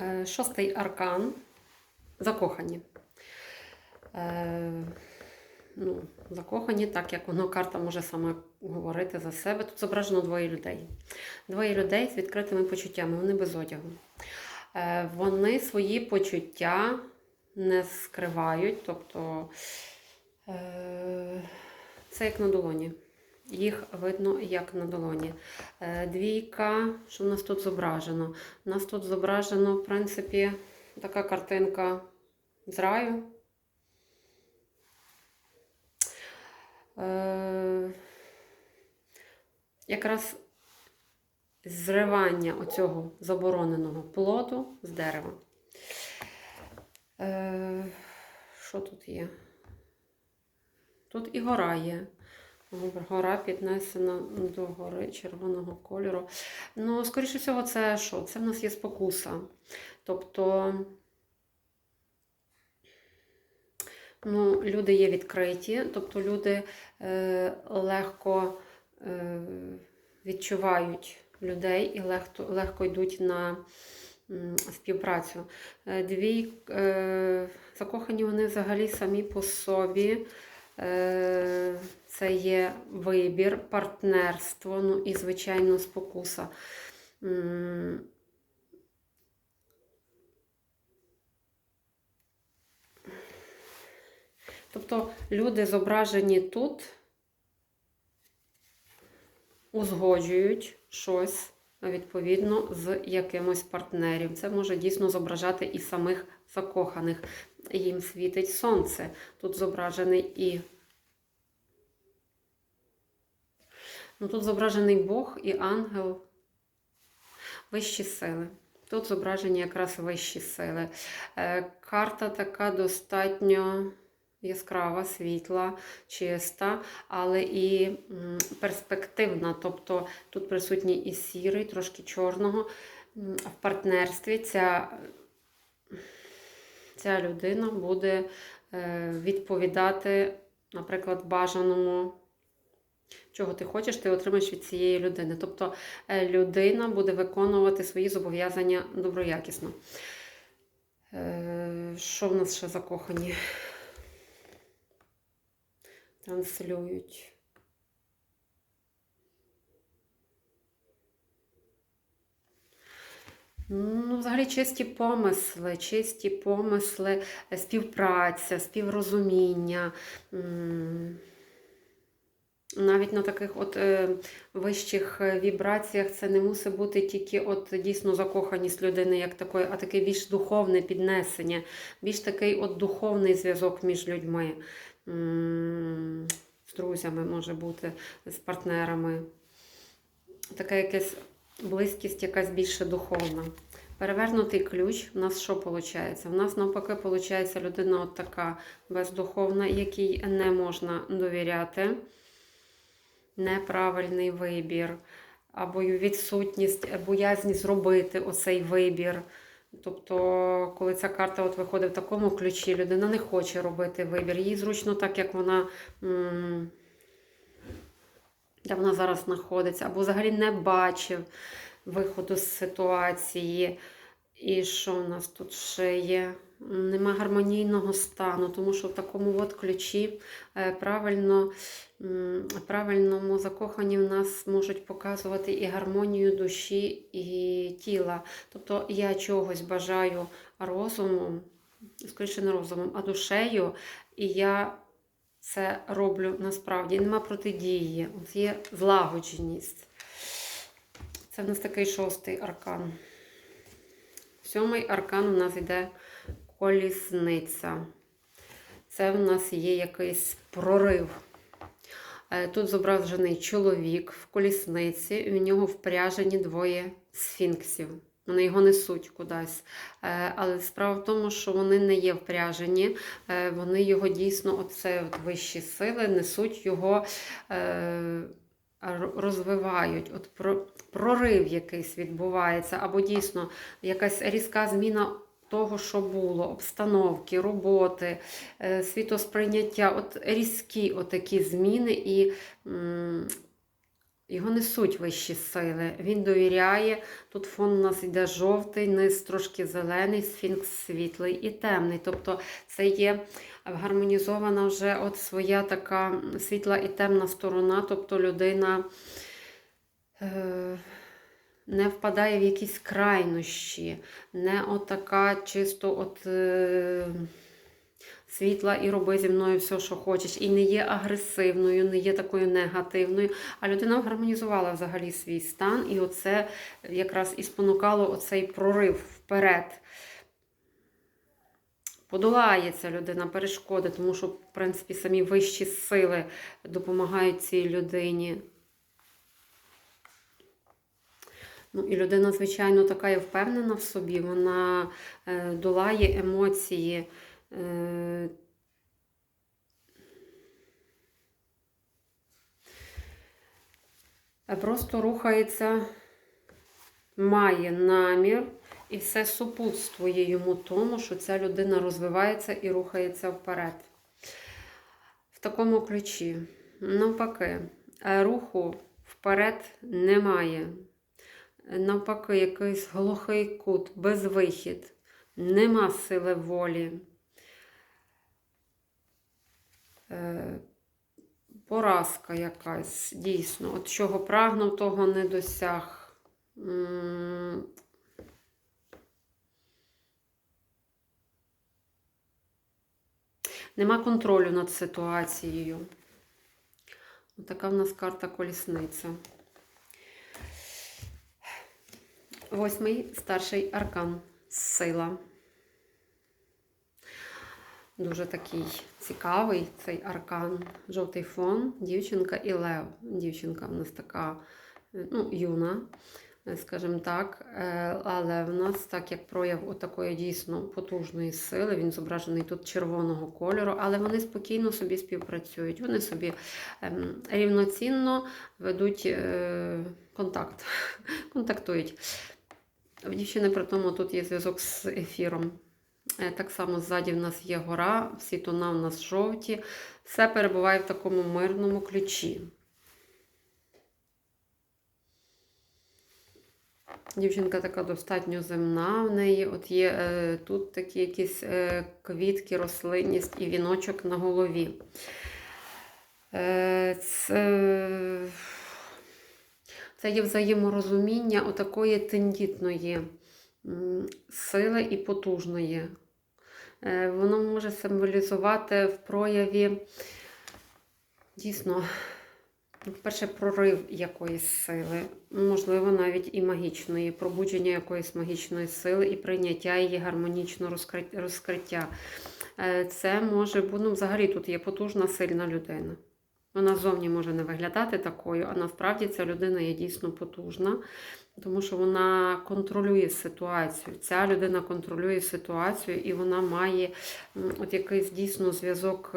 Е, Шостий аркан. Закохані. Е, ну, закохані, так як воно карта може сама говорити за себе. Тут зображено двоє людей. Двоє людей з відкритими почуттями, вони без одягу. Е, вони свої почуття не скривають, тобто е, це як на долоні. Їх видно як на долоні. Е, Двійка, що в нас тут зображено? У нас тут зображено, в принципі, така картинка з раю. Е, Якраз зривання оцього забороненого плоду з дерева. Е, Що тут є? Тут і гора є. Гора піднесена до гори червоного кольору. Ну, скоріше всього, це що? Це в нас є спокуса. Тобто, ну, люди є відкриті, тобто люди е, легко е, відчувають людей і легко, легко йдуть на співпрацю. Е, Дві е, закохані вони взагалі самі по собі. Е, Це є вибір, партнерство, ну і, звичайно, спокуса. Тобто люди зображені тут, узгоджують щось відповідно з якимось партнерів. Це може дійсно зображати і самих закоханих. Їм світить сонце. Тут зображений і. Ну, тут зображений Бог і ангел, вищі сили. Тут зображені якраз вищі сили. Е, Карта така достатньо яскрава, світла, чиста, але і перспективна. Тобто тут присутній і сірий, трошки чорного. В партнерстві ця, ця людина буде е, відповідати, наприклад, бажаному. Чого ти хочеш, ти отримаєш від цієї людини. Тобто е, людина буде виконувати свої зобов'язання доброякісно. Е, Що в нас ще закохані? Транслюють. Ну, взагалі чисті помисли, чисті помисли, е, співпраця, співрозуміння. Навіть на таких от е, вищих е, вібраціях це не мусить бути тільки от дійсно закоханість людини як такої, а таке більш духовне піднесення, більш такий от духовний зв'язок між людьми, з друзями може бути, з партнерами. Така якась близькість, якась більше духовна. Перевернутий ключ, у нас що виходить? У нас навпаки виходить людина от така бездуховна, якій не можна довіряти неправильний вибір, або відсутність боязні зробити оцей вибір. Тобто, коли ця карта от виходить в такому ключі, людина не хоче робити вибір. Їй зручно так, як вона, м, де вона зараз знаходиться, або взагалі не бачив виходу з ситуації. І що в нас тут ще є? Нема гармонійного стану, тому що в такому от ключі е, правильно, правильному закоханні в нас можуть показувати і гармонію душі, і тіла. Тобто я чогось бажаю розумом, скоріше не розумом, а душею, і я це роблю насправді. Нема протидії, От є злагодженість. Це в нас такий шостий аркан. Сьомий аркан у нас йде колісниця. Це в нас є якийсь прорив. Е, Тут зображений чоловік в колісниці, і у нього впряжені двоє сфінксів. Вони його несуть кудись. Е, Але справа в тому, що вони не є впряжені, Е, вони його дійсно, оце от вищі сили, несуть його. е, Розвивають, от прорив якийсь відбувається, або дійсно якась різка зміна того, що було, обстановки, роботи, світосприйняття, от різкі отакі зміни, і його несуть вищі сили. Він довіряє. Тут фон у нас йде жовтий, низ трошки зелений, сфінкс світлий і темний. Тобто це є гармонізована вже от своя така світла і темна сторона. Тобто людина е, не впадає в якісь крайнощі, не отака чисто от. Е, світла і роби зі мною все, що хочеш. І не є агресивною, не є такою негативною. А людина гармонізувала взагалі свій стан, і оце якраз і спонукало оцей прорив вперед. Подолає ця людина перешкоди, тому що, в принципі, самі вищі сили допомагають цій людині. Ну, і людина, звичайно, така є впевнена в собі, вона е, долає емоції. Е, Просто рухається, має намір, і все супутствує йому тому, що ця людина розвивається і рухається вперед. В такому ключі, навпаки, е, руху вперед немає. Навпаки, якийсь глухий кут, безвихід, нема сили волі. Е, поразка якась, дійсно. От чого прагнув, того не досяг. Нема контролю над ситуацією. Така в нас карта колісниця. Восьмий старший аркан. Сила. Дуже такий цікавий цей аркан. Жовтий фон, дівчинка і лев. Дівчинка в нас така ну, юна, скажімо так. Е, Але в нас, так як прояв отакої дійсно потужної сили, він зображений тут червоного кольору, але вони спокійно собі співпрацюють. Вони собі ем, рівноцінно ведуть е, контакт, контактують. В дівчини при тому тут є зв'язок з ефіром. Е, Так само ззаді в нас є гора, всі тона в нас жовті. Все перебуває в такому мирному ключі. Дівчинка така достатньо земна в неї. От є е, тут такі якісь е, квітки, рослинність і віночок на голові. Е, це, це є взаєморозуміння отакої тендітної сили і потужної. Е, Воно може символізувати в прояві дійсно, ну, вперше, прорив якоїсь сили, можливо, навіть і магічної, пробудження якоїсь магічної сили і прийняття її гармонічного розкриття. Е, Це може бути, ну, взагалі тут є потужна, сильна людина. Вона зовні може не виглядати такою, а насправді ця людина є дійсно потужна, тому що вона контролює ситуацію. Ця людина контролює ситуацію і вона має от якийсь дійсно зв'язок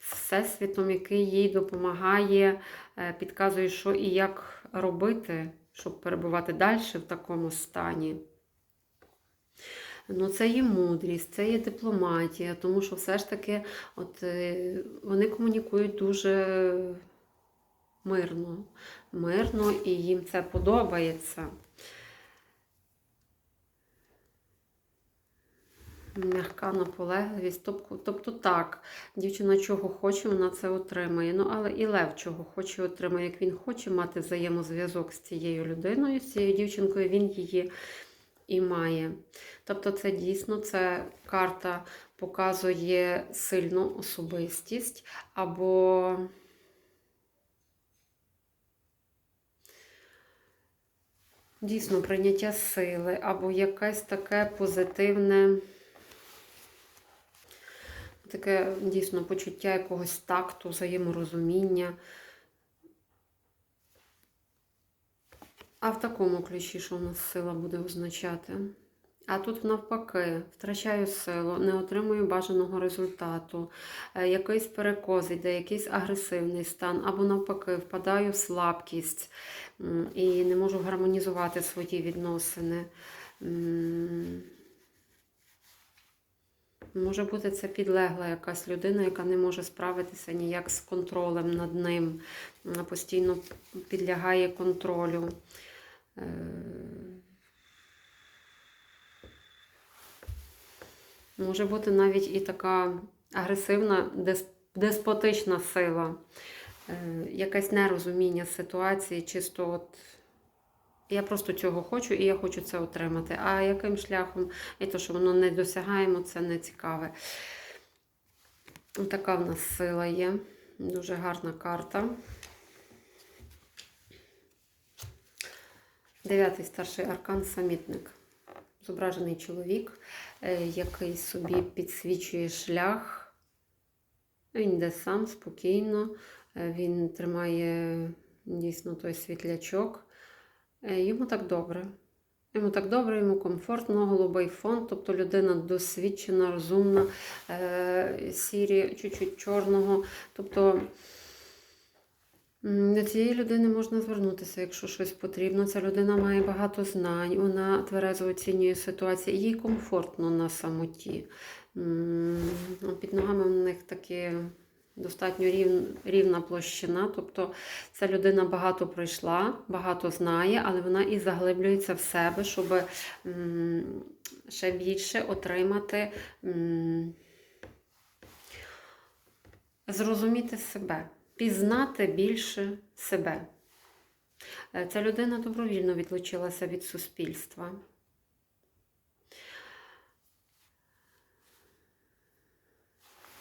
з Всесвітом, який їй допомагає, е, підказує, що і як робити, щоб перебувати далі в такому стані. Ну, це є мудрість, це є дипломатія, тому що все ж таки от, е, вони комунікують дуже мирно. Мирно і їм це подобається. М'яка наполегливість. Тобто, тобто так, дівчина чого хоче, вона це отримає. Ну, але і Лев чого хоче, отримає. Як він хоче мати взаємозв'язок з цією людиною, з цією дівчинкою, він її і має. Тобто, це дійсно це карта показує сильну особистість або дійсно прийняття сили, або якесь таке позитивне. Таке дійсно почуття якогось такту, взаєморозуміння. А в такому ключі, що у нас сила буде означати? А тут навпаки, втрачаю силу, не отримую бажаного результату, е, якийсь перекос йде, якийсь агресивний стан, або навпаки, впадаю в слабкість і не можу гармонізувати свої відносини. Може бути це підлегла якась людина, яка не може справитися ніяк з контролем над ним. Постійно підлягає контролю. Може бути навіть і така агресивна, деспотична сила, е, якесь нерозуміння ситуації, чисто от я просто цього хочу і я хочу це отримати. А яким шляхом, і то, що воно не досягаємо, це не цікаве. Така в нас сила є. Дуже гарна карта. Дев'ятий старший аркан самітник. Зображений чоловік, е, який собі підсвічує шлях. Він йде сам спокійно, е, він тримає дійсно той світлячок. Е, Йому так добре. Йому так добре, йому комфортно, голубий фон, тобто людина досвідчена, розумна, сірі, чуть-чуть чорного. Тобто до цієї людини можна звернутися, якщо щось потрібно. Ця людина має багато знань, вона тверезо оцінює ситуацію, їй комфортно на самоті. Під ногами в них такі достатньо рів, рівна площина. Тобто ця людина багато пройшла, багато знає, але вона і заглиблюється в себе, щоб ще більше отримати, зрозуміти себе, пізнати більше себе. Е, Ця людина добровільно відлучилася від суспільства.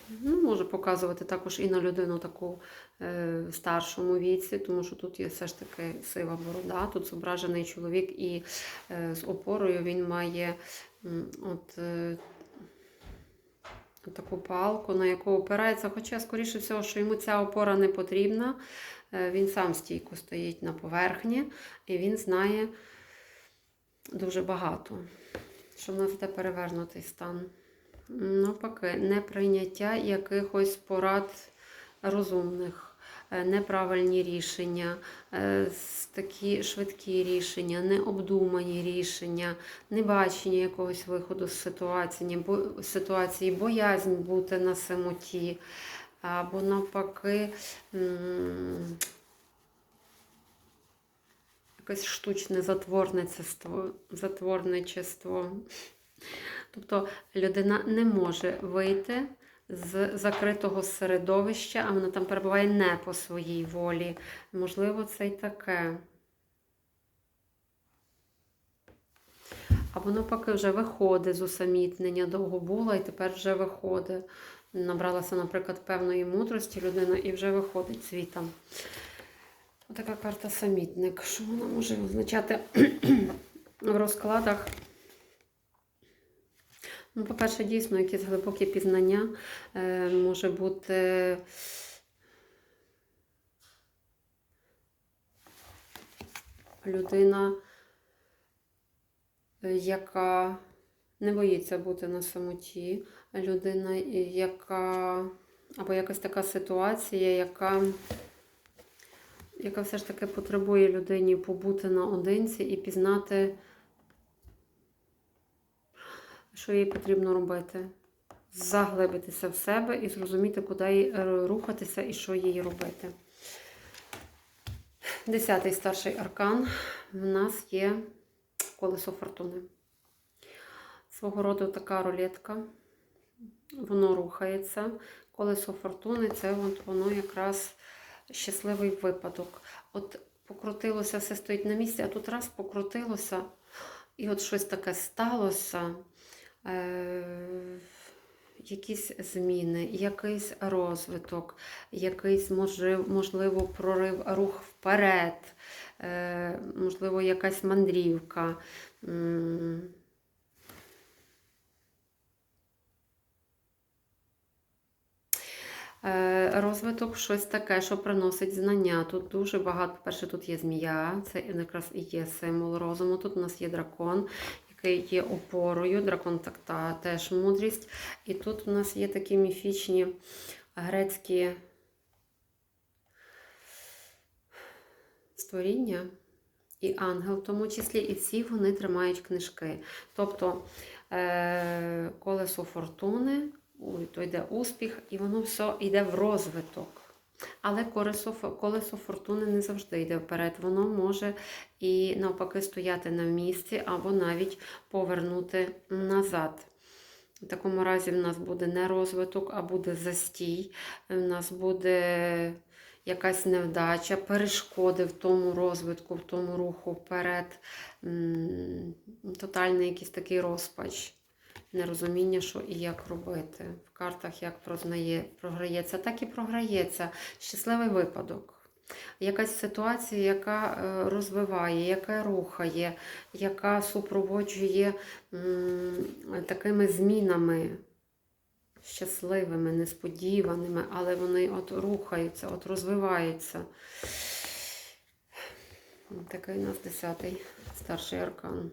Ну, може показувати також і на людину таку е, старшому віці, тому що тут є все ж таки сива борода, тут зображений чоловік і е, з опорою він має от, е, таку палку, на яку опирається, хоча, скоріше всього, що йому ця опора не потрібна. Е, він сам стійко стоїть на поверхні і він знає дуже багато. Що в нас йде перевернутий стан. Навпаки, неприйняття якихось порад розумних, неправильні рішення, е, такі швидкі рішення, необдумані рішення, небачення якогось виходу з ситуації, бо- ситуації, боязнь бути на самоті, або навпаки. Якесь штучне затворництво, затворничество. Тобто людина не може вийти з закритого середовища, а вона там перебуває не по своїй волі. Можливо, це й таке. Або навпаки вже виходить з усамітнення, довго була і тепер вже виходить. Набралася, наприклад, певної мудрості людина і вже виходить звітом. Отака карта самітник. Що вона може означати в розкладах? Ну, по-перше, дійсно, якісь глибокі пізнання е, може бути. Людина, е, яка не боїться бути на самоті, людина, яка або якась така ситуація, яка, яка все ж таки потребує людині побути наодинці і пізнати що їй потрібно робити. Заглибитися в себе і зрозуміти, куди їй е, рухатися і що їй робити. Десятий старший аркан. В нас є колесо фортуни. Свого роду така рулетка. Воно рухається. Колесо фортуни це воно якраз щасливий випадок. От покрутилося, все стоїть на місці, а тут раз покрутилося, і от щось таке сталося. Е, якісь зміни, якийсь розвиток, якийсь можливо, прорив, рух вперед, е, можливо, якась мандрівка. Е, Розвиток щось таке, що приносить знання. Тут дуже багато. По-перше, тут є змія, це якраз і є символ розуму. Тут у нас є дракон, який є опорою. Дракон так та теж мудрість. І тут у нас є такі міфічні грецькі створіння. і ангел, в тому числі, і всі вони тримають книжки. Тобто е- колесо фортуни, то йде успіх, і воно все йде в розвиток. Але колесо, колесо фортуни не завжди йде вперед. Воно може і навпаки стояти на місці, або навіть повернути назад. В такому разі в нас буде не розвиток, а буде застій. У нас буде якась невдача, перешкоди в тому розвитку, в тому руху вперед. Тотальний якийсь такий розпач, нерозуміння, що і як робити. В картах як прознає, програється, так і програється. Щасливий випадок. Якась ситуація, яка е, розвиває, яка рухає, яка супроводжує такими змінами щасливими, несподіваними, але вони от рухаються, от розвиваються. Такий у нас десятий старший аркан.